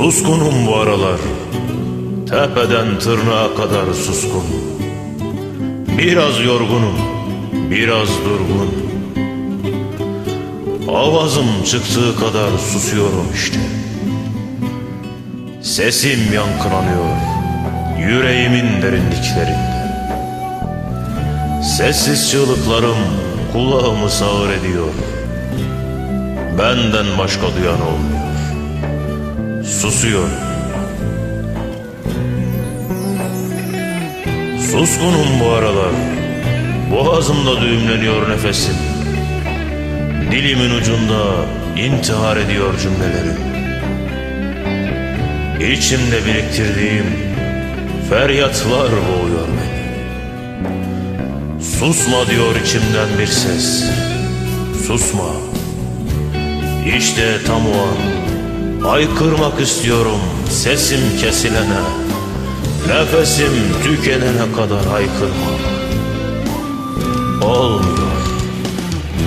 Suskunum bu aralar. Tepeden tırnağa kadar suskun. Biraz yorgunum Biraz durgun Avazım çıktığı kadar susuyorum işte. Sesim yankılanıyor Yüreğimin derinliklerinde. Sessiz çığlıklarım kulağımı sağır ediyor. Benden başka duyan olmuyor Susuyorum Suskunum bu aralar. Boğazımda düğümleniyor nefesim. Dilimin ucunda intihar ediyor cümlelerim. İçimde biriktirdiğim feryatlar boğuyor beni. Susma diyor içimden bir ses. Susma. İşte tam o an Aykırmak istiyorum sesim kesilene. Nefesim tükenene kadar haykırmak Olmuyor.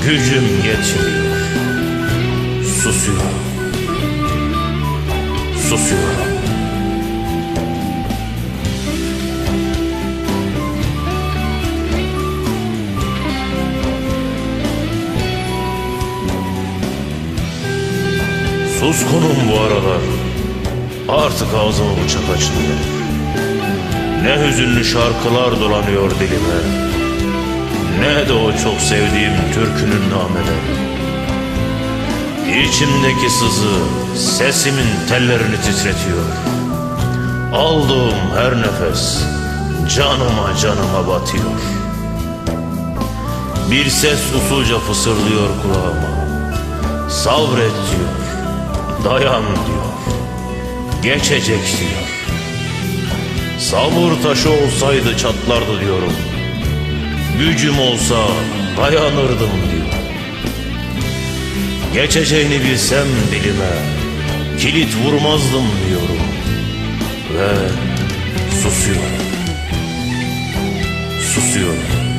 Gücüm yetmiyor. Susuyorum. Susuyorum Suskunum bu aralar. Artık ağzımı bıçak açmıyor Ne hüzünlü şarkılar dolanıyor dilime. Ne de o çok sevdiğim türkünün nameleri İçimdeki sızı sesimin tellerini titretiyor. Aldığım her nefes canıma canıma batıyor. Bir ses usulca fısıldıyor kulağıma. Sabret diyor Dayan diyor. Geçecek diyor. Sabır taşı olsaydı çatlardı diyorum. Gücüm olsa dayanırdım diyor. Geçeceğini bilsem dilime Kilit vurmazdım diyorum. Ve susuyorum. Susuyorum